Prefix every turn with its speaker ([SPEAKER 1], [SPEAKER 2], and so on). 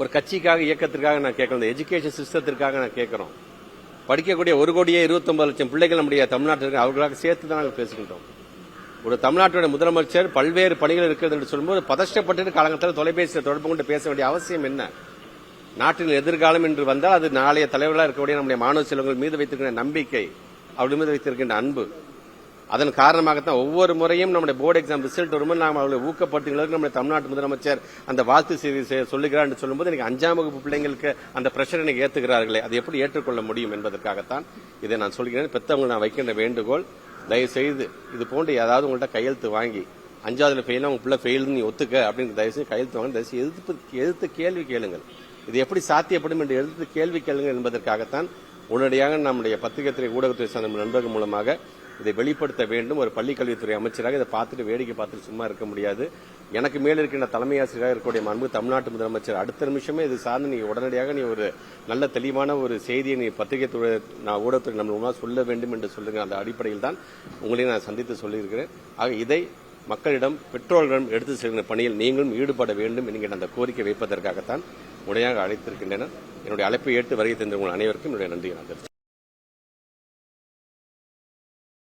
[SPEAKER 1] ஒரு கட்சிக்காக இயக்கத்திற்காக நான் கேட்கணும் இந்த எஜுகேஷன் சிஸ்டத்திற்காக நான் கேட்கிறோம். படிக்கக்கூடிய ஒரு கோடியே இருபத்தொன்பது லட்சம் பிள்ளைகள் நம்முடைய தமிழ்நாட்டிற்கு அவர்களாக சேர்த்து தான் நாங்கள் பேசுகின்றோம். ஒரு தமிழ்நாட்டுடைய முதலமைச்சர் பல்வேறு பணிகள் இருக்கிறது என்று சொல்லும்போது பதஷ்டப்பட்டு காலகட்டத்தில் தொலைபேசியில் தொடர்பு கொண்டு பேச வேண்டிய அவசியம் என்ன? நாட்டின் எதிர்காலம் என்று வந்தால் அது நாளைய தலைவர்களாக இருக்கக்கூடிய நம்முடைய மாணவ செல்வங்கள் மீது வைத்திருக்கின்ற நம்பிக்கை அவர்கள் மீது வைத்திருக்கின்ற அன்பு. அதன் காரணமாகத்தான் ஒவ்வொரு முறையும் நம்முடைய போர்டு எக்ஸாம் ரிசல்ட் வரும்போது நாம் அவர்களை ஊக்கப்படுத்துகிறதுக்கு நம்முடைய தமிழ்நாட்டு முதலமைச்சர் அந்த வாழ்த்து செய்தி சொல்லுகிறார் என்று சொல்லும்போது எனக்கு அஞ்சாம் வகுப்பு பிள்ளைங்களுக்கு அந்த பிரஷர் எனக்கு ஏற்றுகிறார்களே அதை எப்படி ஏற்றுக்கொள்ள முடியும் என்பதற்காகத்தான் இதை நான் சொல்கிறேன். பெற்றவங்க நான் வைக்கின்ற வேண்டுகோள் தயவு செய்து இது போன்று ஏதாவது உங்கள்ட்ட கையெழுத்து வாங்கி அஞ்சாவதுல ஃபெயில் உங்க பிள்ளை ஃபெயில் நீ ஒத்துக்க அப்படின்னு தயவு செய்து கையெழுத்து வாங்க. தயவு எதிர்த்து எதிர்த்து கேள்வி கேளுங்கள். இது எப்படி சாத்தியப்படும் என்று எதிர்த்து கேள்வி கேளுங்கள் என்பதற்காகத்தான் உடனடியாக நம்முடைய பத்திரிகை ஊடகத்துறை சார்ந்த நண்பர்கள் மூலமாக இதை வெளிப்படுத்த வேண்டும். ஒரு பள்ளிக்கல்வித்துறை அமைச்சராக இதை பார்த்துட்டு வேடிக்கை பார்த்துட்டு சும்மா இருக்க முடியாது. எனக்கு மேல் இருக்கின்ற தலைமை ஆசிரியராக இருக்கக்கூடிய மாண்பு தமிழ்நாட்டு முதலமைச்சர் அடுத்த நிமிஷமே இது சார்ந்து நீ உடனடியாக நீ ஒரு நல்ல தெளிவான ஒரு செய்தியை நீ பத்திரிகை துறை நான் ஊடகத்துறை நம்ம சொல்ல வேண்டும் என்று சொல்லுங்க அந்த அடிப்படையில் தான் உங்களையும் நான் சந்தித்து சொல்லியிருக்கிறேன். ஆக இதை மக்களிடம் பெற்றோர்களிடம் எடுத்து செல்கிற பணியில் நீங்களும் ஈடுபட வேண்டும் என்கிற அந்த கோரிக்கை வைப்பதற்காகத்தான் முறையாக அழைத்திருக்கின்றனர். என்னுடைய அழைப்பை ஏற்று வருகை தந்த உங்கள் அனைவருக்கும் என்னுடைய நன்றி. நான்